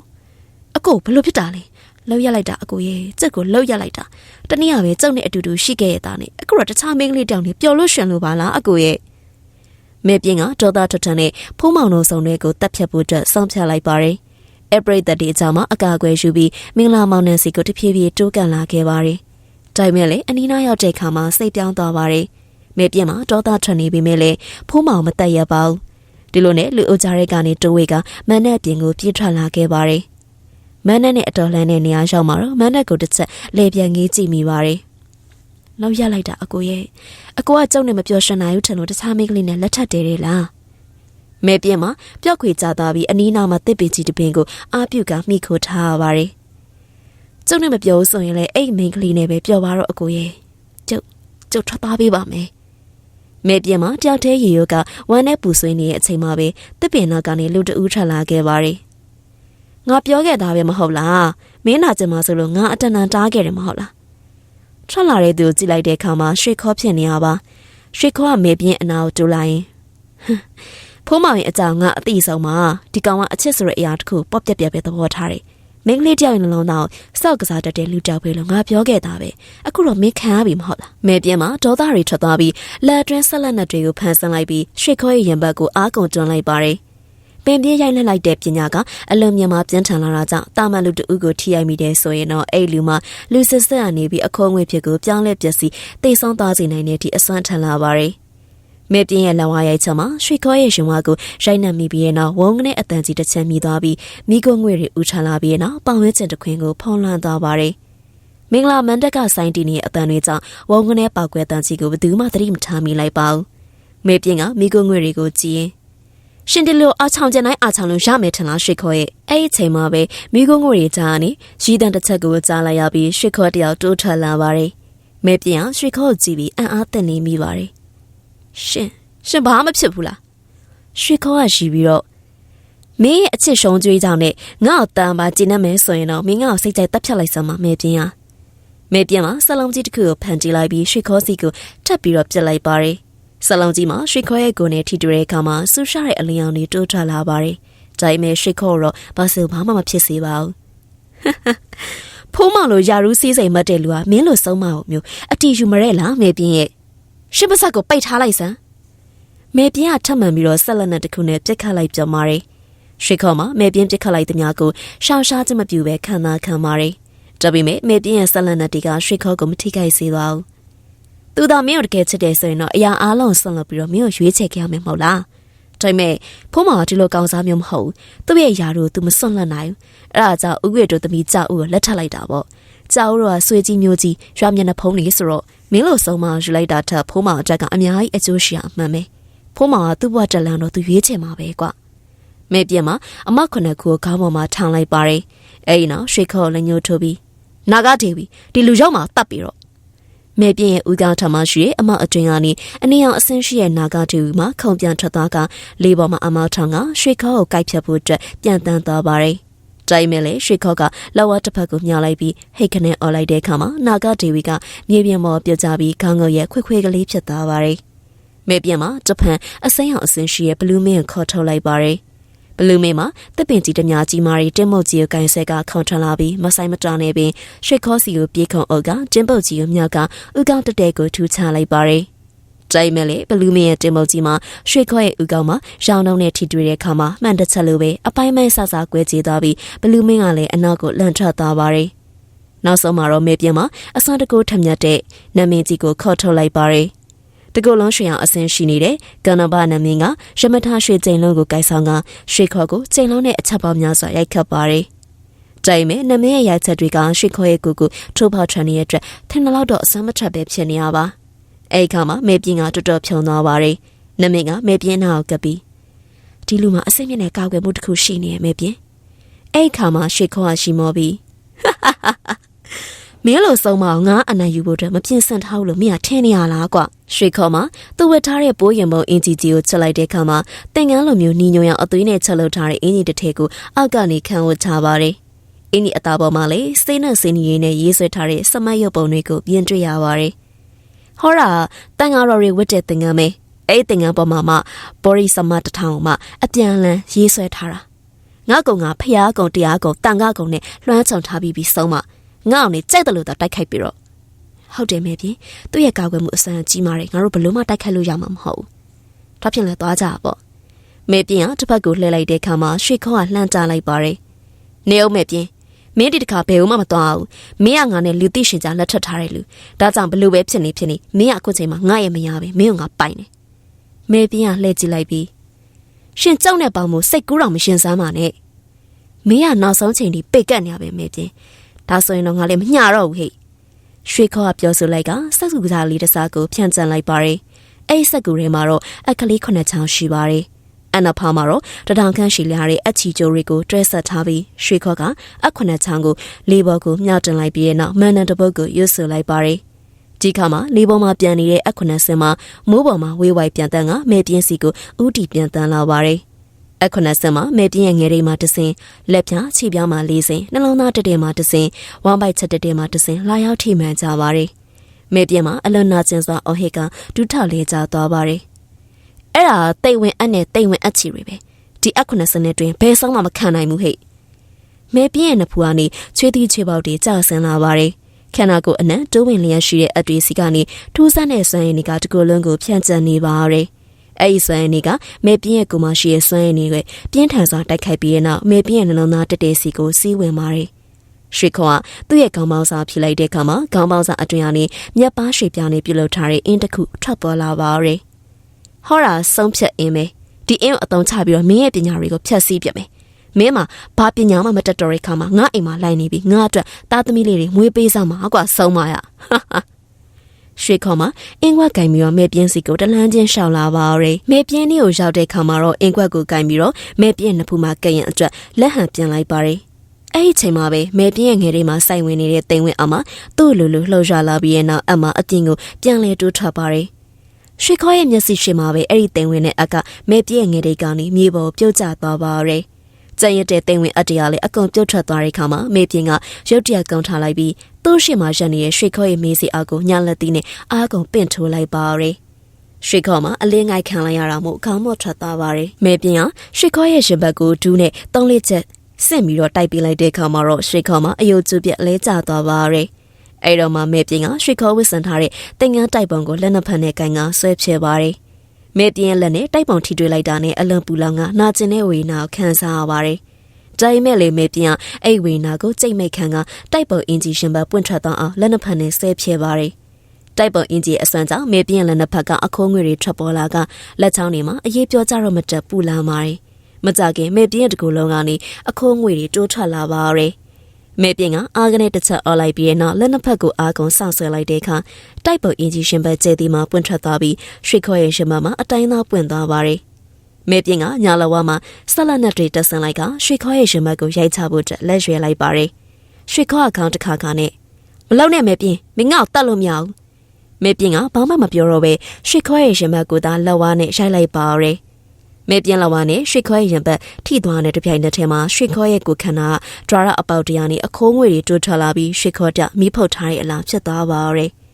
အကိုဘလို့ဖြစ်တာလဲ။လှုပ်ရလိုက်တာအကိုရဲ့စက်ကိုလှုပ်ရလိုက်တာတနည်းအားပဲကျုပ်နဲ့အတူတူရှိခဲ့ရတာနဲ့အခုတော့တခြားမင်းကလေးတောင်နေပျော်လို့ရှင်လို့ပါလားအကိုရဲ့မဲပြင်းကဒေါသထွတ်ထန်နဲ့ဖိုးမောင်တို့ဆောင်တွေကိုတတ်ဖြတ်ဖို့အတွက်စောင့်ဖြတ်လိုက်ပါတယ်။အပရိသတ်ဒီအကြောင်းမှာအကာအကွယ်ယူပြီးမင်္ဂလာမောင်နှံစီကိုတဖြည်းဖြည်းတိုးကန်လာခဲ့ပါတယ်။ ဒါပေမဲ့လည်းအနီးနားရောက်တဲ့ခါမှာစိတ်ပြောင်းသွားပါတယ်။မဲပြင်းမှာဒေါသထွက်နေပြီမဲ့လည်းဖိုးမောင်မတက်ရပါဘူး။ဒီလိုနဲ့လူအိုကြားရဲကနေတိုးဝေကမန်နဲ့အပြင်ကိုပြေးထွက်လာခဲ့ပါတယ်။မန်နဲ့နဲ့အတော်လှမ်းတဲ့နေရာရောက်မှာတော့မန်နဲ့ကိုတစ်ချက်လေပြန်ငေးကြည့်မိပါတယ်။လောက်ရလိုက်တာအကိုရဲ့အကိုကကြောက်နေမပြောရှင်နိုင်ဘူးထင်လို့တခြားမိန်းကလေးနဲ့လက်ထပ်တယ်လေလား။မဲပြင်းမှာပျောက်ခွေကြသွားပြီးအနီးနားမှာတစ်ပင်ကြီးတစ်ပင်ကိုအာပြုတ်ကမိခိုထားရပါတယ်။ ကျုပ်နဲ့မပြောဆိုရင်လည်းအဲ့မိန်းကလေးနဲ့ပဲပြောပါတော့အကိုရဲ့။ကျုပ်ကျုပ်ထွက်သွားပေးပါမယ်။မဲပြင်းမှာတယောက်တည်းရေရိုးကဝမ်းနဲ့ပူဆွေးနေတဲ့အချိန်မှာပဲတစ်ပင်နောက်ကနေလူတအူးထွက်လာခဲ့ပါတယ်။ငါပြောခဲ့တာပဲမဟုတ်လား။မင်းနာကျင်မှာဆိုလို့ငါအတန်တန်တားခဲ့တယ်မဟုတ်လား။ထွက်လာတဲ့သူကိုကြည့်လိုက်တဲ့အခါမှာရွှေခေါဖြစ်နေရပါ။ရွှေခေါကမဲပြင်းအနာကိုတူလိုက်ရင်ဖိုးမောင်ရဲ့အကြောင်းကအသိဆုံးမှာဒီကောင်ကအချစ်ဆိုတဲ့အရာတစ်ခုပေါ့ပြက်ပြက်ပဲသဘောထားတယ်။ မင်းကလေးတယောက်ရဲ့နှလုံးသားကိုစောက်ကစားတတ်တဲ့လူတောက်ပဲလို့ငါပြောခဲ့တာပဲ။အခုတော့မင်းခံရပြီမဟုတ်လား။မဲပြင်းမှာဒေါသတွေထွက်သွားပြီးလက်အတွင်းဆက်လက်နက်တွေကိုဖန်ဆင်းလိုက်ပြီးရွှေခေါရဲ့ရင်ဘတ်ကိုအားကုန်တွန်းလိုက်ပါတယ်။ပင်ပြေးရိုက်လှက်လိုက်တဲ့ပညာကအလွန်မြန်မာပြင်းထန်လာတာကြောင့်တာမန်လူတဦးကိုထိရိုက်မိတယ်ဆိုရင်တော့အဲ့လူမှာလူစစ်စစ်အနေပြီးအခေါ်ငွေဖြစ်ကိုပြောင်းလဲပျက်စီးတိတ်ဆုံးသွားစေနိုင်တဲ့အထိအစွမ်းထန်လာပါတယ်။ မဲပြင်းရဲ့လောင်ဝါရိုက်ချက်မှာရွှေခေါ်ရဲ့ရှင်ဝါကိုရိုက်နှံမိပြီးရဲ့နောက်ဝုန်းကနေအတန်ကြီးတစ်ချက်မိသွားပြီးမိကိုငွေတွေဥထလာပြီးရဲ့နောက်ပောင်ဝဲကျင်တစ်ခွင်ကိုဖုံးလွှမ်းသွားပါတယ်။မင်္ဂလာမန်တက်ကစိုင်းတီနေရဲ့အတန်တွေကြောင့်ဝုန်းကနေပောက်ကွဲတန်ကြီးကိုဘယ်သူမှသတိမထားမိလိုက်ပါဘူး။မဲပြင်းကမိကိုငွေတွေကိုကြည့်ရင်ရှင်ဒီလိုအားချောင်ကျင်တိုင်းအားချောင်လို့ရမယ်ထင်လားရွှေခေါ်ရဲ့အဲ့ဒီချိန်မှာပဲမိကိုငွေတွေကြားနေရီးတန်တစ်ချက်ကိုကြားလိုက်ရပြီးရွှေခေါ်တယောက်တိုးထွက်လာပါတယ်။မဲပြင်းကရွှေခေါ်ကိုကြည့်ပြီးအံ့အားသင့်နေမိပါတယ်။ ရှင်ရှင်ဘာမှမဖြစ်ဘူးလားရွှေခေါကရှိပြီးတော့မင်းရဲ့အချစ်ရှုံးကြွေးကြောင့်နဲ့ငါ့ကိုတန်ပါကျင်းနေမယ်ဆိုရင်တော့မင်းငါ့ကိုစိတ်ကြိုက်တက်ဖြတ်လိုက်စမ်းပါမေပြင်းဟာမေပြင်းမှာဆလုံးကြီးတစ်ခုကိုဖန်တီးလိုက်ပြီးရွှေခေါစီကိုထပ်ပြီးတော့ပြစ်လိုက်ပါတယ်ဆလုံးကြီးမှာရွှေခေါရဲ့ကိုယ်နဲ့ထိတူတဲ့အခါမှာဆူရှာတဲ့အလင်းရောင်တွေတိုးထွက်လာပါတယ်ဒါပေမဲ့ရွှေခေါတော့ဘာစဘာမှမဖြစ်စေပါဘူးဖိုးမောင်လိုယာရူးစည်းစိမ်မတ်တဲ့လူကမင်းလိုဆုံးမအောင်မျိုးအတီယူမရဲလားမေပြင်းရဲ့ ရှစ်ပစက်ကိုပိတ်ထားလိုက်စမ်းမဲပြင်းကထပ်မံပြီးတော့ဆက်လက်နဲ့တစ်ခုနဲ့ပြစ်ခတ်လိုက်ပြန်ပါတယ်။ရွှေခေါ်မှာမဲပြင်းပြစ်ခတ်လိုက်တဲ့များကိုရှောင်ရှားခြင်းမပြုဘဲခံသာခံပါတယ်။ဒါပေမဲ့မဲပြင်းရဲ့ဆက်လက်နဲ့တွေကရွှေခေါ်ကိုမထိခိုက်စေပါဘူး။သူသာမင်းကိုတကယ်ချစ်တယ်ဆိုရင်တော့အရာအားလုံးဆွန့်လွတ်ပြီးတော့မင်းကိုရွေးချယ်ခဲ့ရမယ်မဟုတ်လား။ဒါပေမဲ့ဖိုးမောင်ကဒီလိုကောင်းစားမျိုးမဟုတ်ဘူး။သူ့ရဲ့ຢာတို့သူမစွန့်လွတ်နိုင်ဘူး။အဲ့ဒါကြောင့်ဥွေတို့သမီးကြောက်ဦးကိုလက်ထပ်လိုက်တာပေါ့။ ကြောက်ဦးတော့ဆွေကြီးမျိုးကြီးရွာမျက်နှာဖုံးလေးဆိုတော့မင်းလိုဆုံးမယူလိုက်တာထက်ဖိုးမောင်အတက်ကအများကြီးအကျိုးရှိအောင်မှန်မယ်။ဖိုးမောင်ကသူ့ဘဝတလန်တော့သူရွေးချယ်မှာပဲကွမဲပြက်မှာအမခုနှစ်ခုခေါင်းပေါ်မှာထောင်လိုက်ပါတယ်အဲ့ဒီနောက်ရွှေခေါ်လည်းညှို့ထိုးပြီးနာဂဒေဝီဒီလူရောက်မှာတတ်ပြီးတော့မဲပြင်းရဲ့ဦးကောင်းထမရှိရဲ့အမအတွင်ကနေအနည်းအောင်အဆင်းရှိရဲ့နာဂဒေဝီမှာခုံပြန်ထွက်သွားကလေးပေါ်မှာအမထောင်ကရွှေခေါ်ကိုကိုက်ဖြတ်ဖို့အတွက်ပြန်တန်းသွားပါတယ် တိုင်မဲလေရွှေခေါကလောက်ဝတစ်ဖက်ကိုမြှောက်လိုက်ပြီးဟိတ်ခနဲ့អော်လိုက်တဲ့အခါမှာနာဂဒေဝီကမြေပြင်ပေါ်ပြုတ်ကြပြီးခေါင်းငုတ်ရဲ့ခွေခွေကလေးဖြစ်သွားပါတယ်မဲပြင်းမှာတဖန်အစိမ်းအောင်အစင်းရှိရဲ့ဘလူးမင်းကိုခေါ်ထုတ်လိုက်ပါတယ်။ဘလူးမင်းမှာတပ်ပင်ကြီးတများကြီးမာရီတင်းမုတ်ကြီးကိုကန်ဆဲကခေါန်ထလာပြီးမဆိုင်မတားနေပင်ရွှေခေါစီကိုပြေးခုံအုပ်ကတင်းပုတ်ကြီးကိုမြောက်ကဥကောင်းတတဲကိုထူချလိုက်ပါတယ်။ ကြိုင်မဲလေဘလူးမင်းရဲ့တင်းမုတ်ကြီးမှာရွှေခေါရဲ့ဥကောင်းမှာရောင်နှုံနဲ့ထိတွေ့တဲ့အခါမှာမှန်တစ်ချက်လိုပဲအပိုင်းပိုင်းဆဆကွဲကြေးသွားပြီးဘလူးမင်းကလည်းအနောက်ကိုလန့်ထွက်သွားပါတယ်။နောက်ဆုံးမှာတော့မေပြင်းမှာအစွမ်းတကူထမြတ်တဲ့နမင်းကြီးကိုခေါ်ထုတ်လိုက်ပါတယ်။တကုတ်လုံးရွှေအောင်အစင်းရှိနေတဲ့ကနဘာနမင်းကရမထရွှေကျိန်လုံးကိုကိုက်ဆောင်ကရွှေခေါ်ကိုကျိန်လုံးနဲ့အချက်ပေါင်းများစွာရိုက်ခတ်ပါတယ်။တိုင်မဲနမင်းရဲ့ရိုက်ချက်တွေကရွှေခေါ်ရဲ့ကိုကိုထိုးပေါထန်နေတဲ့အတွက်ထင်တော့တော့အစမ်းမထပ်ပဲဖြစ်နေရပါ။ အဲ့ခါမှာမေပြင်းကတော်တော်ဖြုံသွားပါတယ်။နမင်းကမေပြင်းနာကိုကပ်ပြီးဒီလူမှာအစိမ့်မြင့်တဲ့ကောက်ွယ်မှုတစ်ခုရှိနေရဲ့မေပြင်း။အဲ့ခါမှာရွှေခေါ်ကရှိမောပြီးမင်းလိုဆုံးမအောင်ငါအနိုင်ယူဖို့အတွက်မပြင်းစင်ထားလို့မင်းကထင်းနေရလားကွရွှေခေါ်မှာသူ့ဝတ်ထားတဲ့ပိုးရင်ပုံအင်ဂျီဂျီကိုချက်လိုက်တဲ့အခါမှာတင်ကန်းလိုမျိုးညီညွတ်ရအောင်အသွေးနဲ့ချက်လုပ်ထားတဲ့အင်ဂျီတစ်ထည်ကိုအောက်ကနေခံဝတ်ချပါတယ်အင်းဒီအသားပေါ်မှာလေစိတ်နဲ့စင်းရီနဲ့ရေးဆွဲထားတဲ့စမတ်ရုပ်ပုံတွေကိုပြင်တွေ့ရပါတယ် ဟောတာတန်ဃာတော်တွေဝတ်တဲ့တင်ကန်းပဲအဲ့တင်ကန်းပေါ်မှာမှဘော်ရီစမတ်တထောင်မှအပြန်လန်းရေးဆွဲထားတာငါကောင်ကဖျားကောင်တရားကောင်တန်ခါကောင်နဲ့လွှမ်းချောင်ထားပြီးပြီးဆုံးမှငါ့အောင်နေကြိုက်တယ်လို့တော့တိုက်ခိုက်ပြီးတော့ဟုတ်တယ်မေပြင်းသူ့ရဲ့ကာကွယ်မှုအစမ်းကြီးမားတယ်ငါတို့ဘလို့မှတိုက်ခိုက်လို့ရမှာမဟုတ်ဘူးဒါဖြင့်လည်းသွားကြပါမေပြင်းကတစ်ဖက်ကိုလှည့်လိုက်တဲ့အခါမှာရွှေခေါကလှမ်းကြလိုက်ပါတယ်နေအောင်မေပြင်း မင်းဒီတခါဘယ်ဦးမှမသွားဘူးမင်းကငါနဲ့လူသိရှင်ကြလက်ထပ်ထားတယ်လူဒါကြောင့်ဘလို့ပဲဖြစ်နေဖြစ်နေမင်းကအခုချိန်မှာငါရဲ့မရပဲမင်းကငါပိုင်နေမေပြင်းကလှည့်ကြည့်လိုက်ပြီးရှင်ကြောက်တဲ့ပေါင်မို့စိတ်ကူးတော့မရှင်စမ်းပါနဲ့မင်းကနောက်ဆုံးချိန်ထိပိတ်ကတ်နေရပဲမေပြင်းဒါဆိုရင်တော့ငါလည်းမညှတော့ဘူးဟဲ့ရွှေခေါကပြောဆိုလိုက်ကစက်ကူကစားလေးတစ်စားကိုဖြန့်ကျန်လိုက်ပါတယ်အဲ့စက်ကူထဲမှာတော့အခလေးခုနှစ်ချောင်းရှိပါတယ် အနဖာမှာတော့တထောင်ခန့်ရှိလာတဲ့အချီကျိုးတွေကိုတွဲဆက်ထားပြီးရွှေခေါကအခွနှစ်ချောင်းကိုလေးဘော်ကိုမြောက်တင်လိုက်ပြီးတဲ့နောက်မန်နန်တပုတ်ကိုရွတ်ဆိုလိုက်ပါတယ်ဒီခါမှာလေးပေါ်မှာပြန်နေတဲ့အခွနှစ်စင်မှာမိုးပေါ်မှာဝေးဝိုက်ပြန်တန်းကမဲပြင်းစီကိုဥတီပြန်တန်းလာပါတယ်အခဏစမှာမဲပြင်းရဲ့ငယ်လေးမှာတစင်လက်ပြခြေပြားမှာလေးစင်နှလုံးသားတတဲမှာတစင်ဝမ်းပိုက်ချက်တတဲမှာတစင်လာရောက်ထိမှန်ကြပါရယ်မဲပြင်းမှာအလွန်နာကျင်စွာအော်ဟစ်ကဒူးထလေးကြသွားပါရယ် အဲ့ဒါတိတ်ဝင်အပ်နဲ့တိတ်ဝင်အပ်ချီတွေပဲဒီအခဏစနဲ့တွင်ဘယ်ဆောင်မှမခံနိုင်ဘူးဟဲ့မဲပြင်းရဲ့နဖူကနေချွေးသီးချွေးပေါက်တွေကျဆင်းလာပါရယ်ခန္ဓာကိုယ်အနံ့တိုးဝင်လျက်ရှိတဲ့အတွေ့စီကနေထူးဆန်းတဲ့စွမ်းရည်တွေကတကူလုံးကိုဖြန့်ကျက်နေပါရယ်အဲ့ဒီစွမ်းရည်တွေကမေပြင်းရဲ့ကိုမရှိရဲ့စွမ်းရည်တွေပြင်းထန်စွာတိုက်ခိုက်ပြီးတဲ့နောက်မေပြင်းရဲ့နှလုံးသားတတဲစီကိုစီးဝင်ပါတယ်ရွှေခေါကသူ့ရဲ့ခေါင်းပေါင်းစာဖြစ်လိုက်တဲ့အခါမှာခေါင်းပေါင်းစာအတွင်ကနေမြက်ပါရွှေပြားနဲ့ပြုတ်လောက်ထားတဲ့အင်းတစ်ခုထွက်ပေါ်လာပါရယ် ဟောတာဆုံးဖြတ်အင်းပဲဒီအင်းကိုအတုံးချပြီးတော့မင်းရဲ့ပညာတွေကိုဖျက်ဆီးပြမယ်မင်းမှာဘာပညာမှမတက်တော်တဲ့ခါမှာငါအိမ်မှာလိုက်နေပြီငါအတွက်သားသမီးလေးတွေမွေးပေးစားမှာကွာဆုံးမရဟာဟာရွှေခေါ်မှာအင်းကွက်ကင်ပြီးတော့မဲပြင်းစီကိုတလန်းချင်းရှောက်လာပါရယ်မဲပြင်းလေးကိုရောက်တဲ့ခါမှာတော့အင်းကွက်ကိုကင်ပြီးတော့မဲပြင်းနှစ်ဖူးမှာကရင်အတွက်လက်ဟန်ပြန်လိုက်ပါရယ်အဲ့ဒီချိန်မှာပဲမဲပြင်းရဲ့ငယ်လေးမှာစိုက်ဝင်နေတဲ့တိမ်ဝင်အမသူ့လိုလိုလှုပ်ရှားလာပြီးရဲ့နောက်အမအပြင်ကိုပြန်လဲတိုးထွက်ပါရယ် ရွှေခေါ်ရဲ့မျက်စိရှိမှာပဲအဲ့ဒီတိမ်ဝင်တဲ့အကမဲပြင်းငယ်လေးကနေမြေပေါ်ပြုတ်ကျသွားပါရယ်ကြံရတဲ့တိမ်ဝင်အတရာလေးအကုန်ပြုတ်ထွက်သွားတဲ့ခါမှာမေပြင်းကရုတ်တရက်ကုန်းထားလိုက်ပြီးသူ့ရှေ့မှာရက်နေတဲ့ရွှေခေါ်ရဲ့မေးစီအားကိုညလက်သီးနဲ့အားကုန်ပင့်ထိုးလိုက်ပါရယ်ရွှေခေါ်မှာအလင်းငိုက်ခံလိုက်ရတာမို့ခေါင်းမော့ထွက်သွားပါရယ်မေပြင်းကရွှေခေါ်ရဲ့ရှင်ဘက်ကိုဒူးနဲ့တုံးလေးချက်ဆင့်ပြီးတော့တိုက်ပေးလိုက်တဲ့ခါမှာတော့ရွှေခေါ်မှာအယုတ်ကျပြက်လဲကျသွားပါရယ် အဲ့တော့မှမေပြင်းကရွှေခေါ်ဝစ်စင်ထားတဲ့တင်ငန်းတိုက်ပုံကိုလက်နှစ်ဖက်နဲ့ကန်ကဆွဲဖြဲပါရယ်မေပြင်းလက်နဲ့တိုက်ပုံထိတွေ့လိုက်တာနဲ့အလွန်ပူလောင်ကနာကျင်တဲ့ဝေနာကိုခံစားရပါတယ်ဒါပေမဲ့လေမေပြင်းအဲ့ဝေနာကိုကြိတ်မိတ်ခံကတိုက်ပုံအင်ဂျီရှင်ဘပွင့်ထွက်သွားအောင်လက်နှစ်ဖက်နဲ့ဆဲဖြဲပါတယ်တိုက်ပုံအင်ဂျီအစွမ်းကြောင့်မေပြင်းလက်နှစ်ဖက်ကအခိုးငွေတွေထွက်ပေါ်လာကလက်ချောင်းတွေမှာအရေးပြောကြတော့မတက်ပူလာပါတယ်မကြခင်မေပြင်းတကူလုံးကနေအခိုးငွေတွေတိုးထွက်လာပါတယ် မေပြင်းကအာကနေတစ်ချက်အော်လိုက်ပြီးနောက်လက်နှစ်ဖက်ကိုအာကုံဆောက်ဆွဲလိုက်တဲ့အခါတိုက်ပုံအင်ဂျီရှင်ဘကျဲဒီမှာပွင့်ထွက်သွားပြီးရွှေခေါ်ရဲ့ရှင်ဘမှာအတိုင်းသားပွင့်သွားပါတယ်မဲပြင်းကညာလဝါမှာဆက်လက်နဲ့တွေတက်ဆန်လိုက်ကရွှေခေါရဲ့ရှင်မတ်ကိုရိုက်ချဖို့အတွက်လက်ရွယ်လိုက်ပါတယ်။ရွှေခေါအကောင်တစ်ခါခါနဲ့မလောက်နဲ့မဲပြင်းမင်းငါ့ကိုတတ်လို့မရဘူး။မဲပြင်းကဘာမှမပြောတော့ပဲရွှေခေါရဲ့ရှင်မတ်ကိုသာလက်ဝါနဲ့ရိုက်လိုက်ပါရယ်။ မဲပြင်းလက်ဝါနဲ့ရွှေခေါရဲ့ရင်ဘတ်ထိသွားတဲ့တပြိုင်နက်တည်းမှာရွှေခေါရဲ့ကိုခန္ဓာဒရာရအပေါက်တရားနဲ့အခိုးငွေတွေတိုးထွက်လာပြီးရွှေခေါတမိဖုတ်ထားတဲ့အလားဖြစ်သွားပါရယ်။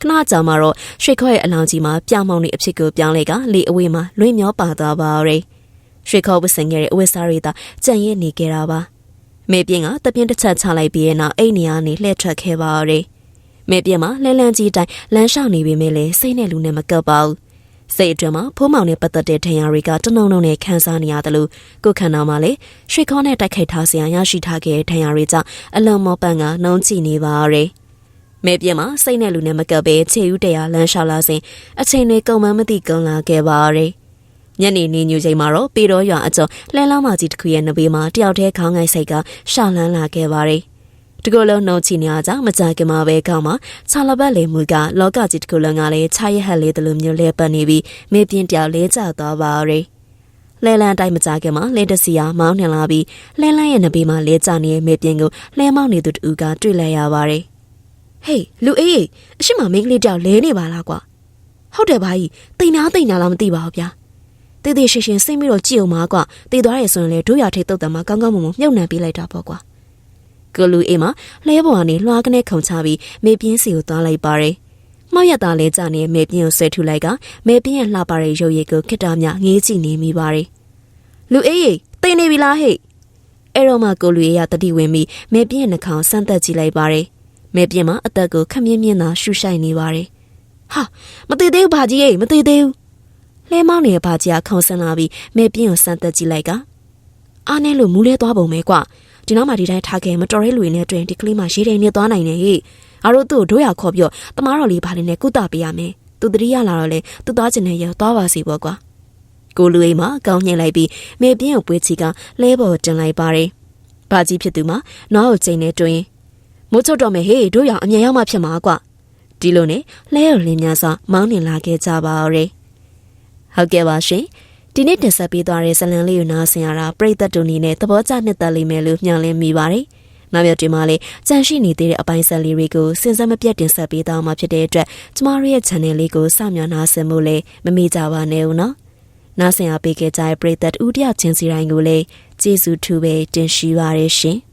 ခဏကြာမှတော့ရွှေခေါရဲ့အလောင်းကြီးမှာပြမောင်နေအဖြစ်ကိုပြောင်းလဲကလေအဝေးမှာလွင်မျောပါသွားပါရယ်ရွှေခေါ်ဝတ်ဆင်ခဲ့တဲ့အဝတ်စားတွေသာကြံ့ရစ်နေကြတာပါမေပြင်းကတပြင်းတစ်ချက်ချလိုက်ပြီးရဲ့နောက်အိတ်နေကနေလှည့်ထွက်ခဲ့ပါရတယ်မေပြင်းမှာလဲလန်းကြီးတိုင်းလမ်းလျှောက်နေပေမဲ့လည်းစိတ်နဲ့လူနဲ့မကပ်ပါဘူး စိတ်အတွင်းမှာဖိုးမောင်နဲ့ပတ်သက်တဲ့ထင်ရတွေကတနှုံနှုံနဲ့ခန်းစားနေရတယ်လို့ကိုခန္ဓာမှာလည်းရွှေခေါနဲ့တိုက်ခိုက်ထားစရာရရှိထားခဲ့တဲ့ထင်ရတွေကြောင့်အလွန်မောပန်းကနှုံးချနေပါရတယ်မဲပြင်းမှာစိတ်နဲ့လူနဲ့မကပ်ပဲခြေဦးတရားလမ်းလျှောက်လာစဉ်အချိန်တွေကုန်မှမသိကုန်လာခဲ့ပါရတယ်ညနေနေညူချိန်မှာတော့ပေတော်ရွာအကျော်လှဲလောင်းမကြီးတစ်ခုရဲ့နဘေးမှာတယောက်တည်းခေါင်းငိုက်စိတ်ကရှာလန်းလာခဲ့ပါတယ် တကူလုံးနှုံချီနေကြမကြခင်မှာပဲကောင်းမှာခြာလပတ်လေမှုကလောကကြီးတကူလုံးကလည်းခြာရဟက်လေးတလူမျိုးလဲပတ်နေပြီးမေပြင်းတယောက်လဲကျသွားပါရယ်လဲလန်းတိုင်းမကြခင်မှာလဲတစီယာမောင်းနှင်လာပြီးလဲလန်းရဲ့နဘေးမှာလဲကျနေတဲ့မေပြင်းကိုလဲမောင်းနေသူတူကတွေ့လိုက်ရပါတယ်ဟေးလူအေးအရှိမမင်းကလေးတယောက်လဲနေပါလားကွာဟုတ်တယ်ဘာကြီးတိန်နာတိန်နာလားမသိပါဘူးဗျာတေးသေးရှင်ရှင်စိတ်ပြီးတော့ကြည့်အောင်ပါကွာတည်သွားရဆိုရင်လေတို့ရထိတ်တုတ်တံမှာကောင်းကောင်းမွန်မွန်မြုပ်နှံပေးလိုက်တာပေါ့ကွာ ကိုလူအေးမှာလဲပေါ်ကနေလွှားကနေခုံချပြီးမေပြင်းစီကိုသွားလိုက်ပါတယ်မောက်ရတာလဲကြနေမေပြင်းကိုဆွဲထုလိုက်ကမေပြင်းရဲ့လှပတဲ့ရုပ်ရည်ကိုခိတ္တမြငေးကြည့်နေမိပါတယ်လူအေးတိတ်နေပြီလားဟဲ့အဲ့တော့မှကိုလူအေးရတတိဝင်ပြီးမေပြင်းရဲ့နှာခေါင်းဆန်းသက်ကြည့်လိုက်ပါတယ်မေပြင်းမှာအသက်ကိုခက်မြင့်မြင့်သာရှူရှိုက်နေပါတယ်ဟာမသေးသေးဘူးဘာကြီးရေမသေးသေးဘူးလဲမောင်းနေတဲ့ဘာကြီးကခေါင်းဆန်းလာပြီးမေပြင်းကိုစမ်းသက်ကြည့်လိုက်ကအားနဲ့လို့မူးလဲသွားပုံပဲကွ ဒီနောက်မှဒီတိုင်းထားခဲ့မတော်တဲ့လူတွေနဲ့တွေ့ရင်ဒီကလေးမှရေးတယ်နေသွားနိုင်တယ်ဟေ့အားတို့သူ့ကိုတို့ရခေါ်ပြီးတော့တမားတော်လေးဘာလေးနဲ့ကုသပေးရမယ်သူတတိယလာတော့လေသူသွားကျင်တဲ့ရောက်သွားပါစီပေါ့ကွာကိုလူအိမ်မှာကောင်းညှင်လိုက်ပြီးမေပြင်းကိုပွေးချီကလဲပေါ်တင်လိုက်ပါတယ်ဘာကြီးဖြစ်သူမှာနွားကိုချိန်နေတွင်မိုးချုပ်တော့မယ်ဟေ့တို့ရအမြန်ရောက်မှဖြစ်မှာကွာဒီလိုနဲ့လဲရလင်းများစွာမောင်းနေလာခဲ့ကြပါရယ်ဟုတ်ကဲ့ပါရှင် ဒီနေ့တင်ဆက်ပေးသွားတဲ့ဇလံလေးကိုနားဆင်ရတာပရိသတ်တို့အနေနဲ့သဘောကျနှစ်သက်လိမ့်မယ်လို့မျှော်လင့်မိပါတယ်။နောက်ရက်ဒီမှာလည်းကြန့်ရှိနေသေးတဲ့အပိုင်းဆက်လေးတွေကိုစဉ်ဆက်မပြတ်တင်ဆက်ပေးသွားမှာဖြစ်တဲ့အတွက်ကျမတို့ရဲ့ channel လေးကိုစောင့်မျှော်နားဆင်ဖို့လည်းမမေ့ကြပါနဲ့ဦးနော်။နားဆင်အားပေးခဲ့ကြတဲ့ပရိသတ်ဦးတယောက်ချင်းစီတိုင်းကိုလည်းကျေးဇူးထူးပဲတင်ရှိပါရရှင်။